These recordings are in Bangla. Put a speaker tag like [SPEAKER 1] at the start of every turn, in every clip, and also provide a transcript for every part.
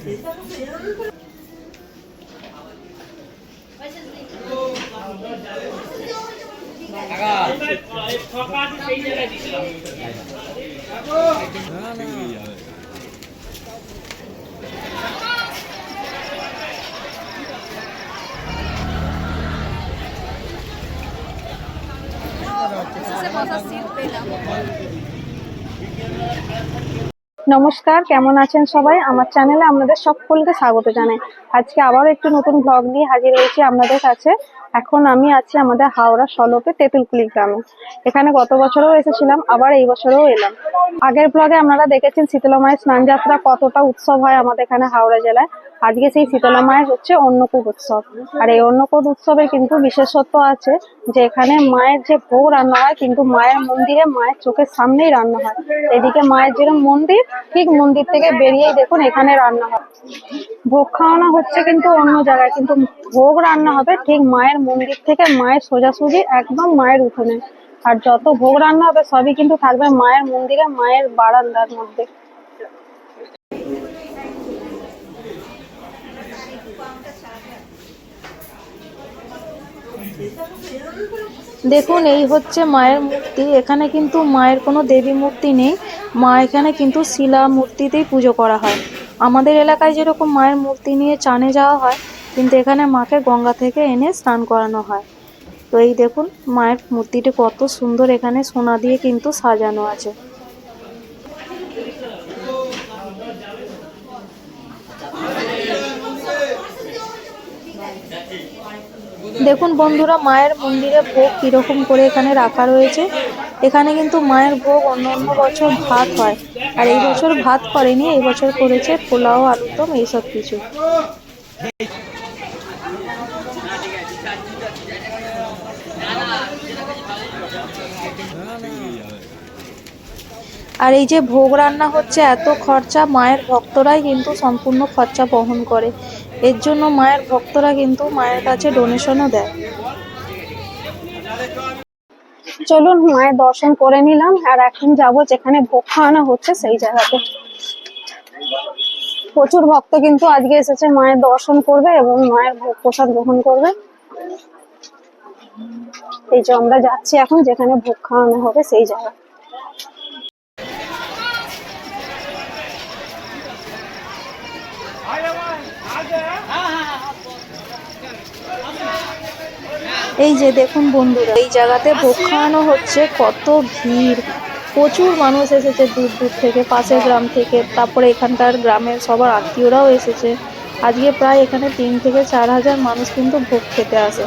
[SPEAKER 1] Se você bota cinto, perdão. নমস্কার, কেমন আছেন সবাই? আমার চ্যানেলে আপনাদের সকলকে স্বাগত জানাই। আজকে আবার একটি নতুন ব্লগ নিয়ে হাজির হয়েছি আপনাদের কাছে। এখন আমি আছি আমাদের হাওড়া সলপে তেঁতুলকুলি গ্রামে। এখানে গত বছরও এসেছিলাম, আবার এই বছরও এলাম। আগের ব্লগে আপনারা দেখেছেন শীতলা মায়ের স্নান যাত্রা কতটা উৎসব হয় আমাদের এখানে হাওড়া জেলায়। আজকে সেই শীতলা মায়ের হচ্ছে অন্নকূট উৎসব। আর এই অন্নকূট উৎসবে কিন্তু বিশেষত্ব আছে যে এখানে মায়ের যে ভোগ রান্না হয়, কিন্তু মায়ের মন্দিরে মায়ের চোখের সামনেই রান্না হয়। এদিকে মায়ের যেরকম মন্দির, ঠিক মন্দির থেকে বেরিয়েই দেখুন এখানে রান্না হয়। ভোগ খাওয়ানো হচ্ছে কিন্তু অন্য জায়গায়, কিন্তু ভোগ রান্না হবে ঠিক মায়ের মন্দির থেকে মায়ের সোজাসুজি একদম মায়ের উঠোনে। আর যত ভোগ রান্না হবে সবই কিন্তু থাকবে মায়ের মন্দিরে, মায়ের বারান্দার মধ্যে। দেখুন, এই হচ্ছে মায়ের মূর্তি। এখানে কিন্তু মায়ের কোনো দেবী মূর্তি নেই। মা এখানে কিন্তু শিলা মূর্তিতেই পুজো করা হয়। আমাদের এলাকায় যেরকম মায়ের মূর্তি নিয়ে চানে যাওয়া হয়, কিন্তু এখানে মাকে গঙ্গা থেকে এনে স্নান করানো হয়। তো এই দেখুন, মায়ের মূর্তিটি কত সুন্দর এখানে সোনা দিয়ে কিন্তু সাজানো আছে। দেখুন বন্ধুরা, মায়ের মন্দিরে ভোগ কীরকম করে এখানে রাখা রয়েছে। এখানে কিন্তু মায়ের ভোগ অন্য অন্য বছর ভাত হয়। আর এই বছর ভাত করেনি, এই বছর করেছে পোলাও আলুদম এইসব কিছু। আর এই যে ভোগ রান্না হচ্ছে, এত খরচা মায়ের ভক্তরাই কিন্তু সম্পূর্ণ খরচা বহন করে। এর জন্য মায়ের ভক্তরা কিন্তু মায়ের কাছে ডোনেশনও দেয়। চলুন, মায়ের দর্শন করে নিলাম, আর এখন যাব যেখানে ভোগ খাওয়ানো হচ্ছে, সেই জায়গাতে। প্রচুর ভক্ত কিন্তু আজকে এসেছে, মায়ের দর্শন করবে এবং মায়ের ভোগ প্রসাদ গ্রহণ করবে। এই যে আমরা যাচ্ছি এখন যেখানে ভোগ খাওয়ানো হবে, সেই জায়গা। এই যে দেখুন বন্ধুরা, এই জায়গাতে ভোগ খাওয়ানো হচ্ছে, কত ভিড়। প্রচুর মানুষ এসেছে দূর দূর থেকে, পাশের গ্রাম থেকে, তারপরে এখানকার গ্রামের সবার আত্মীয়রাও এসেছে। আজকে প্রায় এখানে তিন থেকে চার হাজার মানুষ কিন্তু ভোগ খেতে আসে।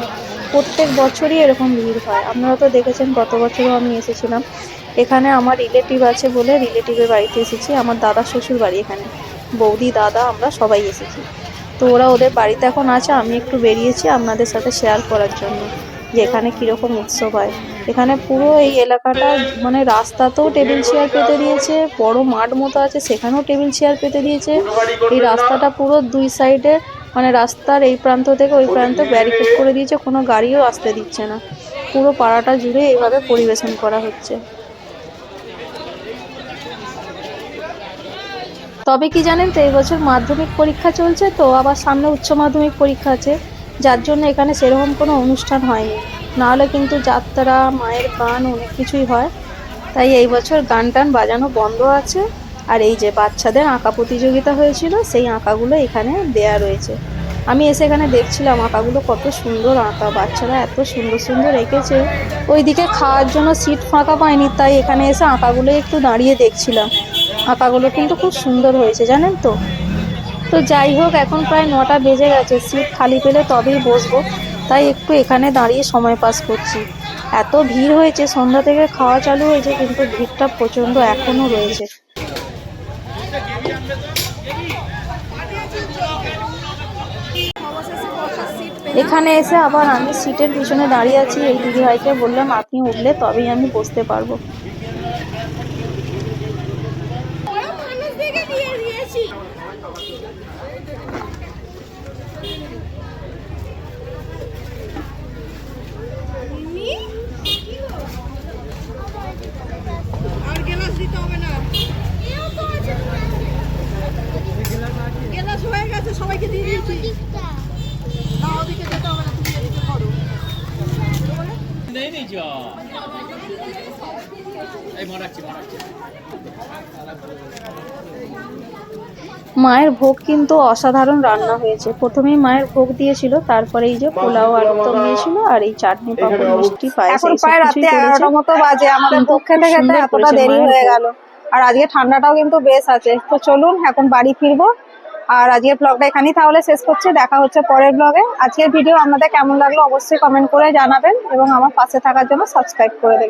[SPEAKER 1] প্রত্যেক বছরই এরকম ভিড় হয়। আপনারা তো দেখেছেন, গত বছরও আমি এসেছিলাম। এখানে আমার রিলেটিভ আছে বলে রিলেটিভের বাড়িতে এসেছি। আমার দাদা শ্বশুর বাড়ি এখানে। বৌদি, দাদা, আমরা সবাই এসেছি। তো ওরা ওদের বাড়িতে এখন আছে, আমি একটু বেরিয়েছি আপনাদের সাথে শেয়ার করার জন্য, যে এখানে কীরকম উৎসব হয়। এখানে পুরো এই এলাকাটা মানে রাস্তাতেও টেবিল চেয়ার পেতে দিয়েছে, বড় মাঠ মতো আছে, সেখানেও টেবিল চেয়ার পেতে দিয়েছে। এই রাস্তাটা পুরো দুই সাইডে মানে রাস্তার এই প্রান্ত থেকে ওই প্রান্ত ব্যারিকেড করে দিয়েছে, কোনো গাড়িও আসতে দিচ্ছে না। পুরো পাড়াটা জুড়ে এইভাবে পরিবেশন করা হচ্ছে। তবে কি জানেন তো, এই বছর মাধ্যমিক পরীক্ষা চলছে তো, আবার সামনে উচ্চ মাধ্যমিক পরীক্ষা আছে, যার জন্য এখানে সেরকম কোনো অনুষ্ঠান হয়নি। নাহলে কিন্তু যাত্রা, মায়ের গান, অনেক কিছুই হয়। তাই এই বছর গান টান বাজানো বন্ধ আছে। আর এই যে বাচ্চাদের আঁকা প্রতিযোগিতা হয়েছিল, সেই আঁকাগুলো এখানে দেয়া রয়েছে। আমি এসে এখানে দেখছিলাম আঁকাগুলো কত সুন্দর আঁকা, বাচ্চারা এত সুন্দর সুন্দর এঁকেছে। ওইদিকে খাওয়ার জন্য সিট ফাঁকা পায়নি, তাই এখানে এসে আঁকাগুলো একটু দাঁড়িয়ে দেখছিলাম। আঁকাগুলো কিন্তু খুব সুন্দর হয়েছে, জানেন তো? তো যাই হোক, এখন প্রায় নটা বেজে গেছে, সিট খালি পেলে তবেই বসবো। তাই একটু এখানে দাঁড়িয়ে সময় পাস করছি। এত ভিড় হয়েছে, সন্ধ্যা থেকে খাওয়া চালু হয়েছে, কিন্তু ভিড়টা প্রচণ্ড এখনও রয়েছে। এখানে এসে আবার আমি সিটের পিছনে দাঁড়িয়ে আছি, এই দিদিভাইকে বললাম, আপনি উঠলে তবেই আমি বসতে পারব
[SPEAKER 2] মানুষ দেখে দিয়ে দিয়েছি আর গেলাস দিতে হবে না গেলাস
[SPEAKER 3] নেই নি এই মারাচ্ছি মারাচ্ছি
[SPEAKER 1] মায়ের ভোগ কিন্তু অসাধারণ রান্না হয়েছে। প্রথমেই মায়ের ভোগ দিয়েছিল তারপরে এই যে পোলাও আলুদম দিয়েছিল আর এই চাটনি পাঁপড় মিষ্টি পায়েস
[SPEAKER 4] এখন প্রায় রাতে
[SPEAKER 1] কিছুই করেছে।
[SPEAKER 4] এগারোটা মতো বাজে আমাদের ভোগ খেতে খেতে এতটা দেরি হয়ে। গেল। আর আজকে ঠান্ডাটাও কিন্তু বেশ আছে। তো চলুন এখন বাড়ি ফিরবো। আর আজকের ব্লগটা এখানেই তাহলে শেষ করছি। দেখা হচ্ছে পরের ব্লগে আজকের ভিডিও আপনাদের কেমন লাগল অবশ্যই কমেন্ট করে জানাবেন এবং আমার পাশে থাকার জন্য সাবস্ক্রাইব করে দেবেন।